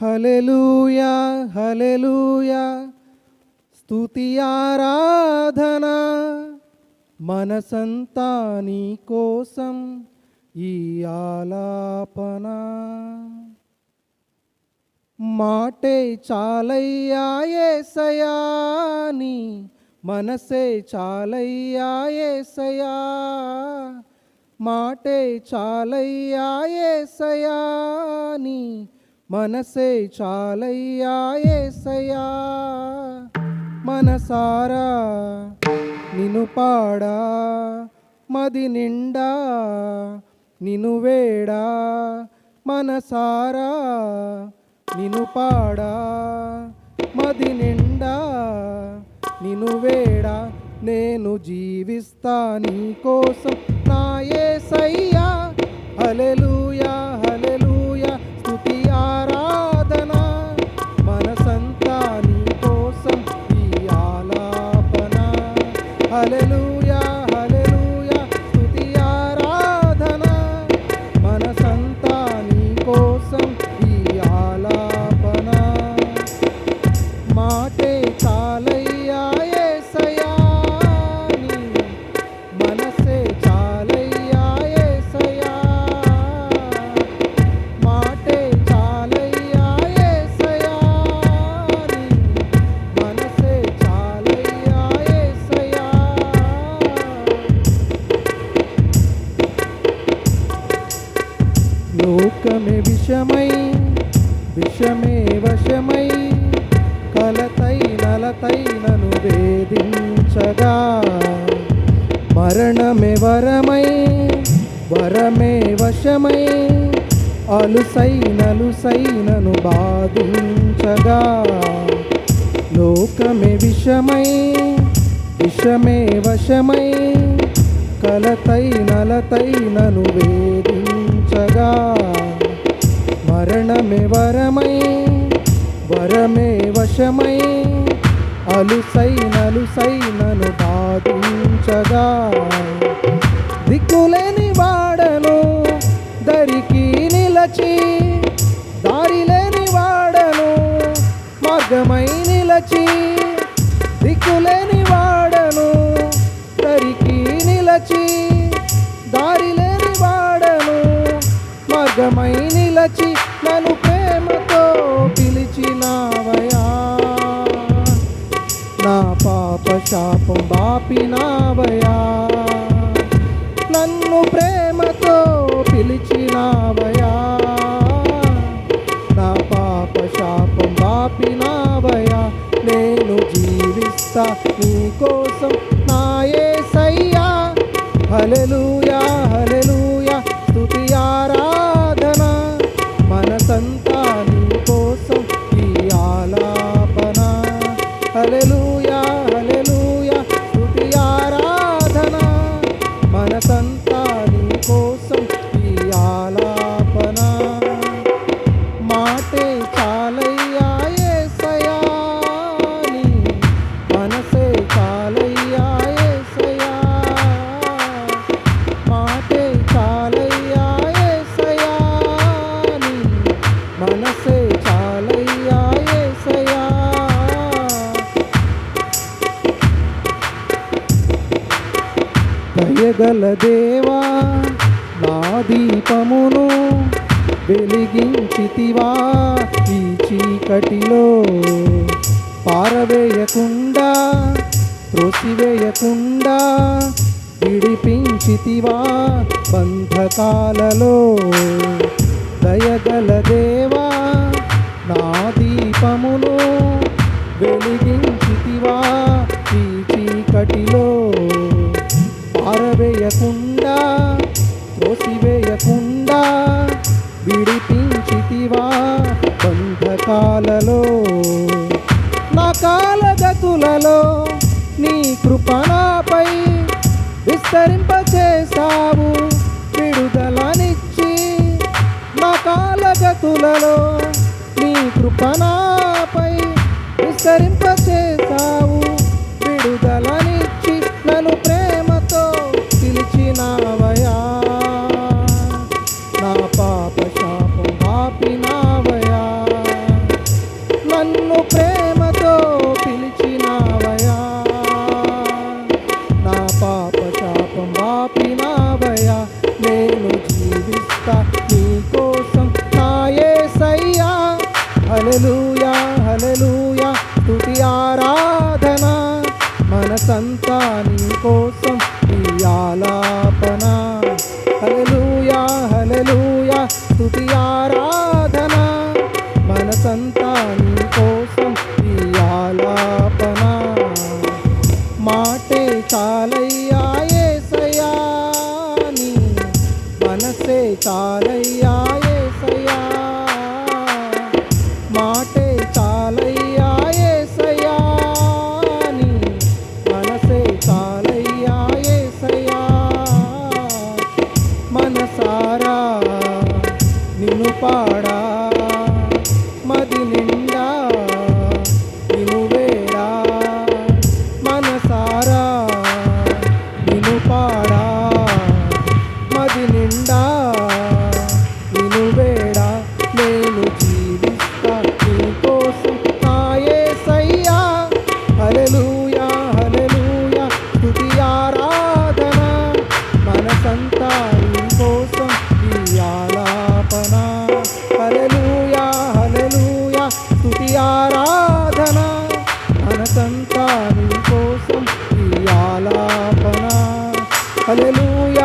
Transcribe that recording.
Hallelujah hallelujah స్తుతి ఆరాధన మనసంతా నీ కోసం ఈ ఆలాపన. మాటే చాలయ్యా ఏసయా నీ మనసే చాలయ్యా ఏసయా. మాటే చాలయ్యా ఏసయా నీ మనసే చాలయ్యా ఏసయా మనసారా నిను పాడా. మది నిండా నిను వేడా. మనసారా నిను పాడా. మది నిండా నిను వేడా. నేను జీవిస్తా నీ కోసం నా యేసయ్యా హల్లెలూయా. కోసం ఈ ఆలాపన. మాటే విషమై విషమే వశమై కలతై నలతై నను వేధించగా. మరణమే వరమై వరమే వశమై అలుసై నలుసై నను బాధించగా. లోకమే విషమై విషమే వశమై కలతై నలతై నను వేధించగా. శరణమే వరమై వరమే వశమై అలుసై నలుసై నను బాధించగా దిక్కులేని వాడను దరికి నిలచి దారి లేని వాడను మార్గమై నిలచి. దిక్కులేని వాడను దరికి నిలచి దారి లేని వాడను మార్గమై నిలచి. పాపశాపం బాపినావయా నన్ను ప్రేమతో పిలిచినావయా నా పాపశాపం బాపినావయా నేను జీవిస్తా నీ కోసం నాయే సయ్యా హల్లెలూయా. మాటే చాలయ్యా యేసయ్యా నీ మనసే చాలయ్యా యేసయ్యా మాటే చాలయ్యా యేసయ్యా నీ మనసే చాలయ్యా యేసయ్యా దయగల దేవా నా దీపమును వెలిగించితివా ఈ చీకటిలో? పారవేయకుండా త్రోసివేయకుండా విడిపించితివా బంధకాలలో? దయగల దేవా నా దీపమును వెలిగించితివా ఈ చీకటిలో? పారవేయకుండా విస్తరింపచేసావు విడుదలనిచ్చి మా కాలగతులలో నీ కృపణపై విస్తరింపచేసావు విడుదలనిచ్చి నన్ను ప్రేమతో పిలిచినావయా నా పాప శాపం ఆపినావయా హల్లెలూయా హల్లెలూయా తుటి ఆరాధన. మనసంతా నీ కోసం ఈ ఆలాపన. హల్లెలూయా హల్లెలూయా తుటి ఆరాధన. మనసంతా నీ కోసం ఈ ఆలాపన. మాటే చాలయ్యా యేసయ్యా నీ మనసే చాలయ్యా. నిన్ను పాడా మది నిండా నిన్ను మనసారా నిను పాడా. మనసంతా కోసం ఈ ఆలాపన. అలెలుయ